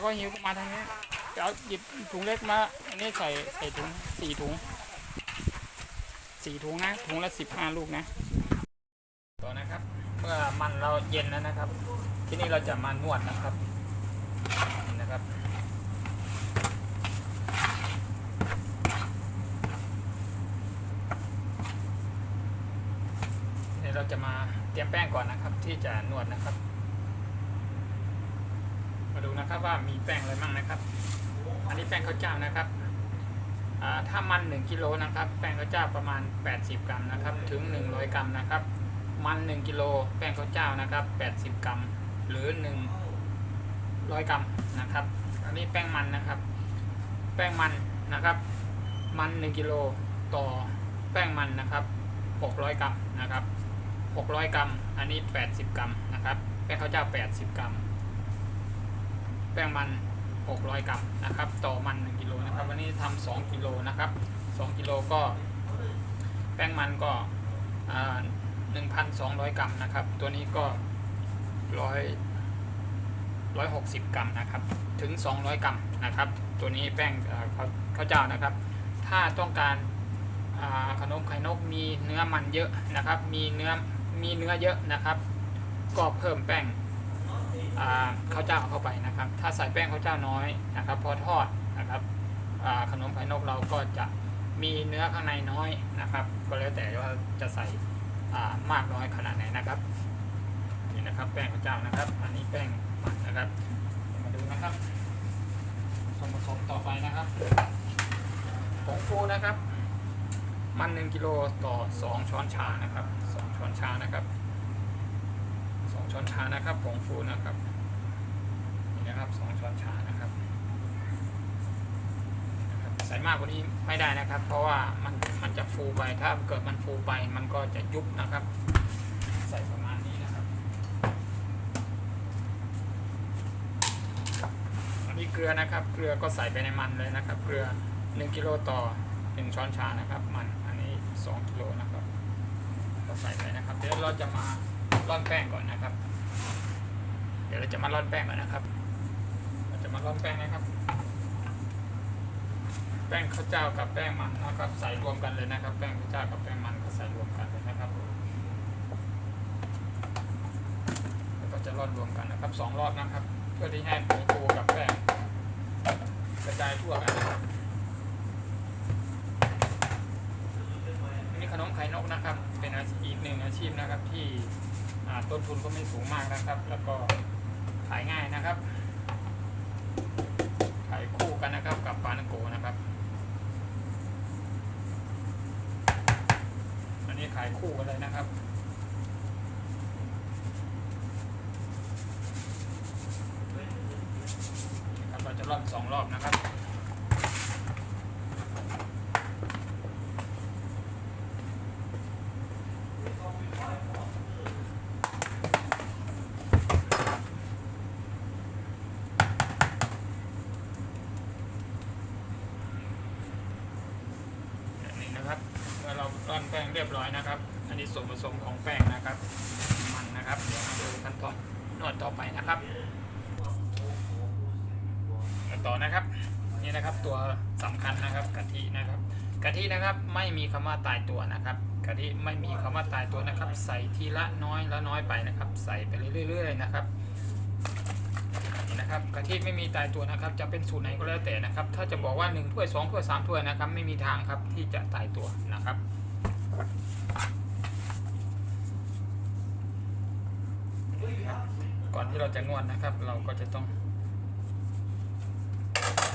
แล้วก็หิวมาทางนี้เดี๋ยวหยิบถุงเล็กมา อันนี้ใส่ใส่ถุงสี่ถุงสี่ถุงนะ ถุงละสิบห้าลูกนะต่อนะครับ เมื่อมันเราเย็นแล้วนะครับ ที่นี่เราจะมานวดนะครับนี่นะครับเดี๋ยวเราจะมาเตรียมแป้งก่อนนะครับ ที่จะนวดนะครับ นะครับว่ามีแป้งอะไรบ้างนะครับ อันนี้แป้งข้าวเจ้านะครับถ้ามัน1กิโลนะครับ แป้งข้าวเจ้าประมาณ 80 กรัมนะครับ ถึง 100 กรัมนะครับ มัน 1กิโลแป้งข้าวเจ้านะครับ 80 กรัม หรือ 100 กรัมนะครับ อันนี้แป้งมันนะครับ แป้งมันนะครับ มัน 1กิโลต่อแป้งมันนะครับ 600 กรัมนะครับ 600 กรัม อันนี้ 80 กรัมนะครับ แป้งข้าวเจ้า 80 กรัม แป้งมัน 600 กรัมนะครับ ต่อมัน 1กิโลนะครับ วันนี้ทำ2กิโลนะครับ 2 กิโลก็ แป้งมันก็อ่า1,200 กรัมนะครับ ตัวนี้ก็100 160 กรัมนะครับ ถึง 200 กรัมนะครับ ตัวนี้แป้งเข้าวข้าเจ้านะครับ ถ้าต้องการขนมไข่นกมีเนื้อมันเยอะนะครับ มีเนื้อมีเนื้อเยอะนะครับ ก็เพิ่มแป้ง ข้าวเจ้าเข้าไปนะครับ ถ้าใส่แป้งข้าวเจ้าน้อยนะครับ พอทอดนะครับขนมไข่นกเราก็จะมีเนื้อข้างในน้อยนะครับ ก็แล้วแต่ว่าจะใส่มากน้อยขนาดไหนนะครับนี่นะครับ แป้งข้าวเจ้านะครับ อันนี้แป้งมันนะครับมาดูนะครับส่วนผสมต่อไปนะครับผงฟูนะครับ มัน1กิโลต่อ 2 ช้อนชานะครับ 2 ช้อนชานะครับ ช้อนชานะครับผงฟูนะครับนี่นะครับสองช้อนชานะครับนะครับใส่มากกว่านี้ไม่ได้นะครับ เพราะว่ามันมันจะฟูไปถ้าเกิดมันฟูไปมันก็จะยุบนะครับ ใส่ประมาณนี้นะครับ อันนี้เกลือนะครับ เกลือก็ใส่ไปในมันเลยนะครับ เกลือ1กิโลต่อ1ช้อนชานะครับ มันอันนี้2กิโลนะครับก็ใส่ไปนะครับ เดี๋ยวเราจะมา ร่อนแป้งก่อนนะครับ เดี๋ยวเราจะมาร่อนแป้งก่อนนะครับ เราจะมาร่อนแป้งนะครับ แป้งข้าวเจ้ากับแป้งมันนะครับใส่รวมกันเลยนะครับ แป้งข้าวเจ้ากับแป้งมันก็ใส่รวมกันเลยนะครับแล้วก็จะร่อนรวมกันนะครับสองรอบนะครับ เพื่อที่ให้ผงฟูกับแป้งกระจายทั่วกันนะครับอันนี้ขนมไข่นกนะครับ เป็นอาชีพอีกหนึ่งอาชีพนะครับที่ ต้นทุนก็ไม่สูงมากนะครับ แล้วก็ขายง่ายนะครับ ขายคู่กันนะครับกับปลานังโกนะครับ อันนี้ขายคู่กันเลยนะครับครับเราจะรอบสองรอบนะครับ แบบ นะครับ เมื่อเราร่อนแป้งเรียบร้อยนะครับ อันนี้ส่วนผสมของแป้งนะครับ มันนะครับ เดี๋ยวมาดูขั้นตอนนวดต่อไปนะครับต่อนะครับ นี่นะครับตัวสำคัญนะครับกะทินะครับ กะทินะครับไม่มีคำว่าตายตัวนะครับ กะทิไม่มีคำว่าตายตัวนะครับ ใส่ทีละน้อยละน้อยไปนะครับ ใส่ไปเรื่อยๆนะครับ นะครับกะทิไม่มีตายตัวนะครับจะเป็นสูตรไหนก็แล้วแต่นะครับ ถ้าจะบอกว่า1ถ้วย2ถ้วย3ถ้วยนะครับ ไม่มีทางครับที่จะตายตัวนะครับก่อนที่เราจะนวดนะครับ เราก็จะต้อง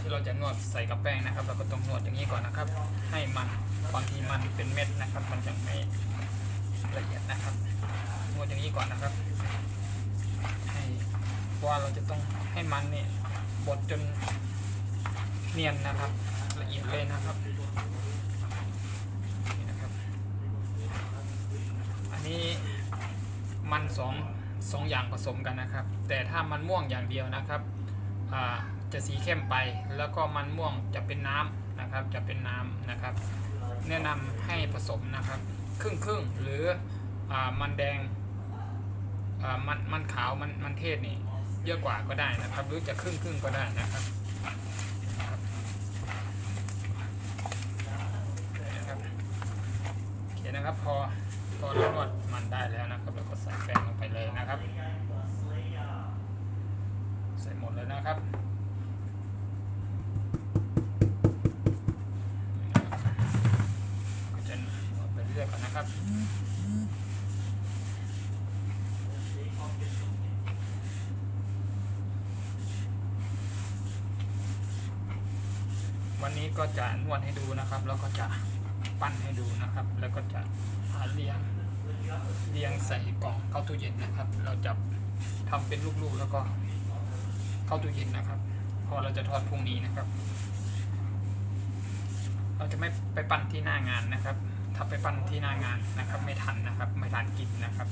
ที่เราจะนวดใส่กับแป้งนะครับ เราก็ต้องนวดอย่างนี้ก่อนนะครับ ให้มันบางทีมันเป็นเม็ดนะครับ มันจะไม่ละเอียดนะครับนวดอย่างนี้ก่อนนะครับ ว่าเราจะต้องให้มันเนี่ยบดจนเนียนนะครับ ละเอียดเลยนะครับนี่นะครับ อันนี้มันสองสองอย่างผสมกันนะครับ แต่ถ้ามันม่วงอย่างเดียวนะครับจะสีเข้มไปแล้วก็มันม่วงจะเป็นน้ำนะครับ จะเป็นน้ำนะครับ แนะนำให้ผสมนะครับ ครึ่งครึ่งหรืออมันแดงมันมันขาวมันมันเทศนี่ เยอะกว่าก็ได้นะครับ หรือจะครึ่งครึ่งก็ได้นะครับนะครับโอเคนะครับพอพอเรานวดมันได้แล้วนะครับเราก็ใส่แป้งลงไปเลยนะครับ ใส่หมดเลยนะครับ ก็จะนวดไปเรื่อยๆก่อนนะครับ วันนี้ ก็จะนวดให้ดูนะครับ แล้วก็จะปั้นให้ดูนะครับ แล้วก็จะหาเรียงเรียงใส่กล่องเข้าตู้เย็นนะครับ เราจะทำเป็นลูกๆแล้วก็เข้าตู้เย็นนะครับ พอเราจะทอดพรุ่งนี้นะครับ เราจะไม่ไปปั้นที่หน้างานนะครับ ถ้าไปปั้นที่หน้างานนะครับ ไม่ทันนะครับ ไม่ทันกินนะครับ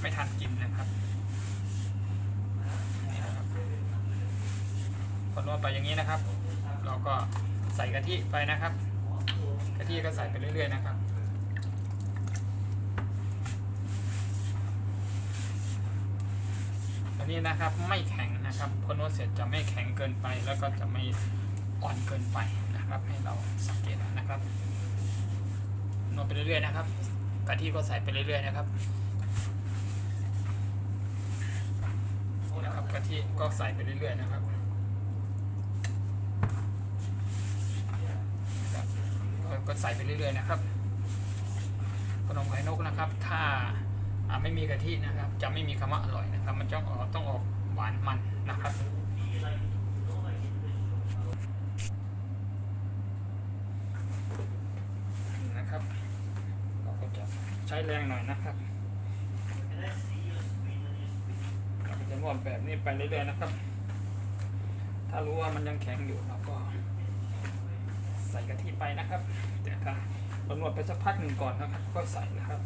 ไม่ทันกินนะครับนี่นะครับพอนวดไปอย่างนี้นะครับ เราก็ใส่กะทิไปนะครับกะทิก็ใส่ไปเรื่อยๆนะครับอันนี้นะครับไม่แข็งนะครับพอนวดเสร็จจะไม่แข็งเกินไป แล้วก็จะไม่อ่อนเกินไปนะครับ ให้เราสังเกตนะครับนวดไปเรื่อยๆนะครับกะทิก็ใส่ไปเรื่อยๆนะครับนะครับกะทิก็ใส่ไปเรื่อยๆนะครับ ก็ใส่ไปเรื่อยๆนะครับ ขนมไข่นกนะครับ ถ้าไม่มีกะทินะครับ จะไม่มีคำว่าอร่อยนะครับ มันต้องออกต้องออกหวานมันนะครับนะครับ เราก็จะใช้แรงหน่อยนะครับเราก็จะนวดแบบนี้ไปเรื่อยๆนะครับ ถ้ารู้ว่ามันยังแข็งอยู่เราก็ ส่กะทิไปนะครับแต่ถ้าเรานวดไปสักพักหนึ่งก่อนนะครับก็ใส่นะครับ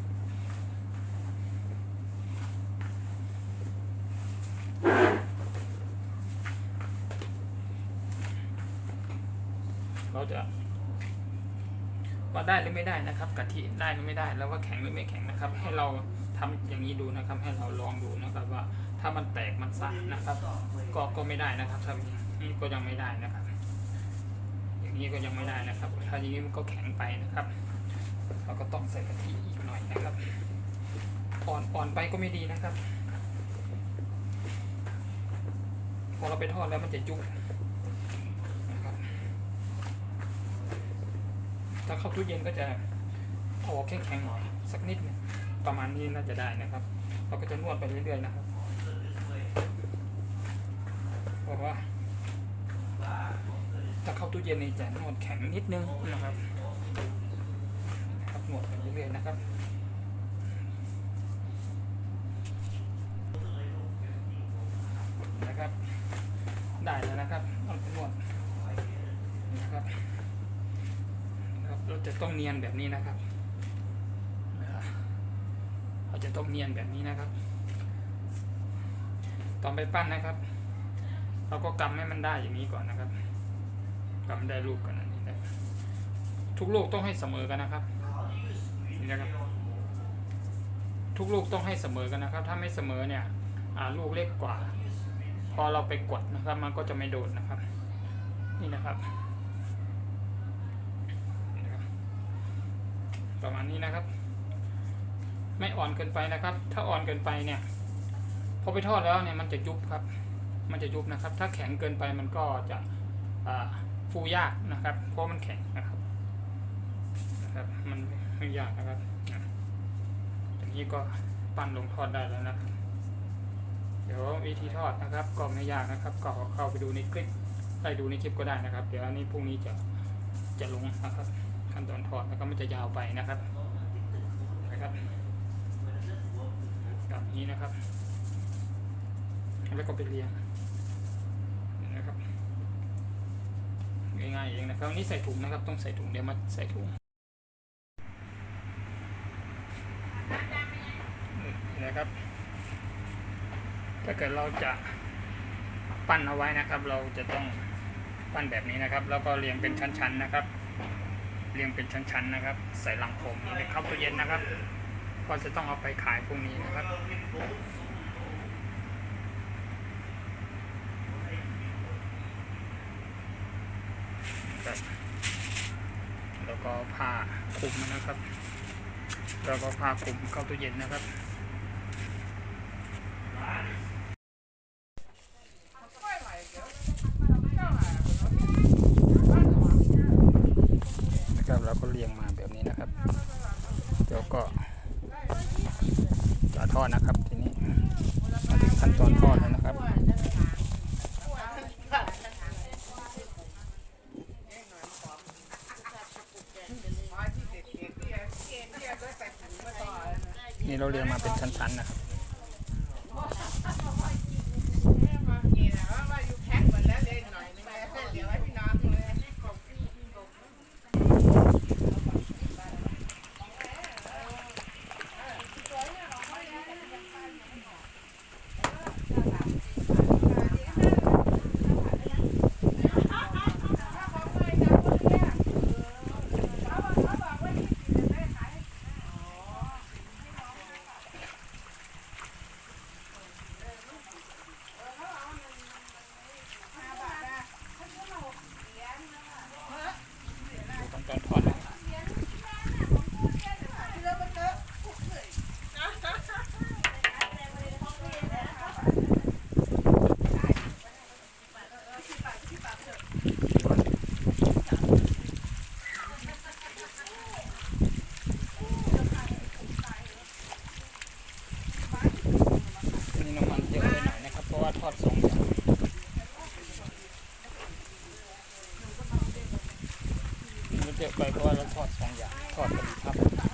เราจะว่าได้หรือไม่ได้นะครับกะทิได้หรือไม่ได้ แล้วว่าแข็งหรือไม่แข็งนะครับ ให้เราทำอย่างนี้ดูนะครับ ให้เราลองดูนะครับว่าถ้ามันแตกมันสั่นนะครับ ก็ก็ไม่ได้นะครับถ้าอย่างนี้ก็ยังไม่ได้นะครับ นี้ก็ยังไม่ได้นะครับ ถ้าอย่างนี้มันก็แข็งไปนะครับ เราก็ต้องใส่กะทิอีกหน่อยนะครับ อ่อนอ่อนไปก็ไม่ดีนะครับ พอเราไปทอดแล้วมันจะจุกนะครับ ถ้าเข้าตู้เย็นก็จะออกแข็งๆหน่อยสักนิดนึงประมาณนี้น่าจะได้นะครับ เราก็จะนวดไปเรื่อยๆนะครับเพราะว่า ถ้าเข้า ตู้เย็นนี่จะนวดแข็งนิดนึงนะครับครับนวดไปเรื่อยๆนะครับนะครับ ได้แล้วนะครับเอาไปนวดนะครับนะครับเราจะต้องเนียนแบบนี้นะครับนะครับเราจะต้องเนียนแบบนี้นะครับ ตอนไปปั้นนะครับ เราก็กำให้มันได้อย่างนี้ก่อนนะครับ กำได้ลูกกันอันนี้นะทุกลูกต้องให้เสมอกันนะครับนี่นะครับ ทุกลูกต้องให้เสมอกันนะครับ ถ้าไม่เสมอเนี่ยลูกเล็กกว่า พอเราไปกดนะครับ มันก็จะไม่โดนนะครับ นี่นะครับ ประมาณนี้นะครับ ไม่อ่อนเกินไปนะครับ ถ้าอ่อนเกินไปเนี่ยพอไปทอดแล้วเนี่ยมันจะยุบครับ มันจะยุบนะครับ ถ้าแข็งเกินไปมันก็จะอ่า ฟูยากนะครับ เพราะมันแข็งนะครับนะครับ มันไม่ยากนะครับอะอย่างนี้ก็ปั้นลงทอดได้แล้วนะครับ เดี๋ยววิธีทอดนะครับ ก็ไม่ยากนะครับ ก็เข้าไปดูในคลิปไปดูในคลิปก็ได้นะครับ เดี๋ยวอันนี้พรุ่งนี้จะจะลงนะครับ ขั้นตอนทอดแล้วก็มันจะยาวไปนะครับนะครับแบบนี้นะครับ แล้วก็ไปเรียงนะครับ ง่ายๆเองนะครับนี่ใส่ถุงนะครับ ต้องใส่ถุงเดี๋ยวมาใส่ถุงนะครับ ถ้าเกิดเราจะปั้นเอาไว้นะครับ เราจะต้องปั้นแบบนี้นะครับ แล้วก็เรียงเป็นชั้นๆนะครับ เรียงเป็นชั้นๆนะครับ ใส่ลังโฟมนี่เข้าตู้เย็นนะครับ ก็จะต้องเอาไปขายพรุ่งนี้นะครับ ครับ แล้วก็ผ้าคลุมนะครับ แล้วก็ผ้าคลุมเข้าตู้เย็นนะครับเราก็เรียงมาแบบนี้นะครับแล้วก็จะทอดนะครับทีนี้มาถึงขั้นตอนทอดแล้วนะครับ นี่ เราเรียงมาเป็นชั้นๆนะครับ ดูขั้นตอนทอดนะครับ นี่น้ำมันเยอะไปหน่อยนะครับ เพราะว่าทอดสองอย่างมัน เยอะไปเพราะว่าเราทอดสองอย่างทอดกันครับ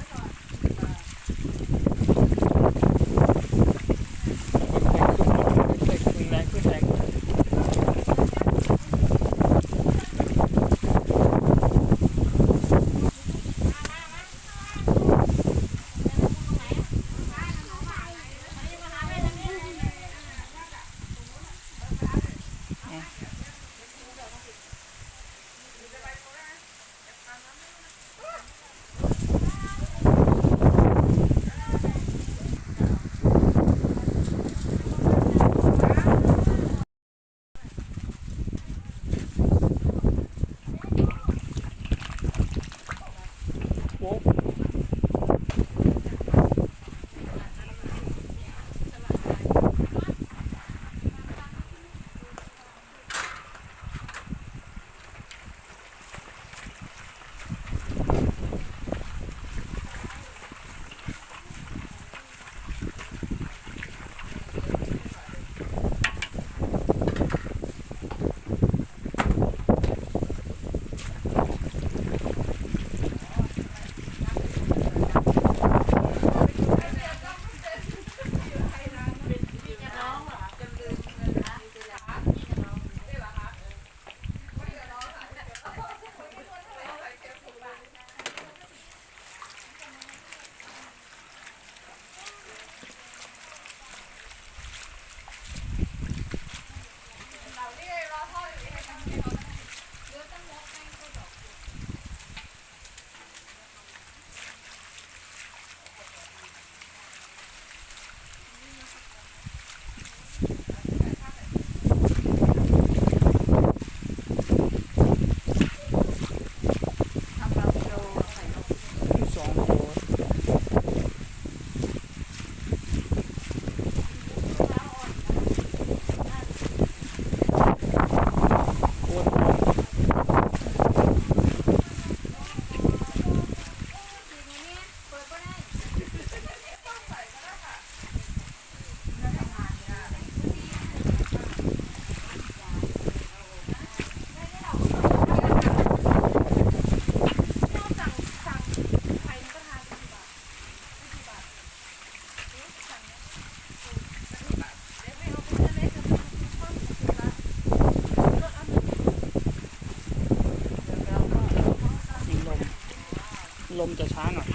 ลมจะช้าหน่อย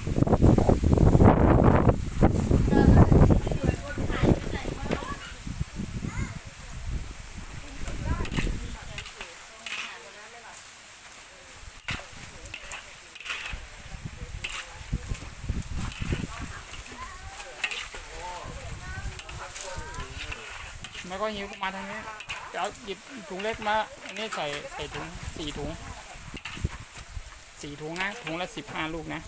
ไม่ก็หิวมาทางนี้เดี๋ยวหยิบถุงเล็กมา อันนี้ใส่ใส่ถุงสี่ถุง สี่ถุงนะถุงละสิบห้าลูกนะ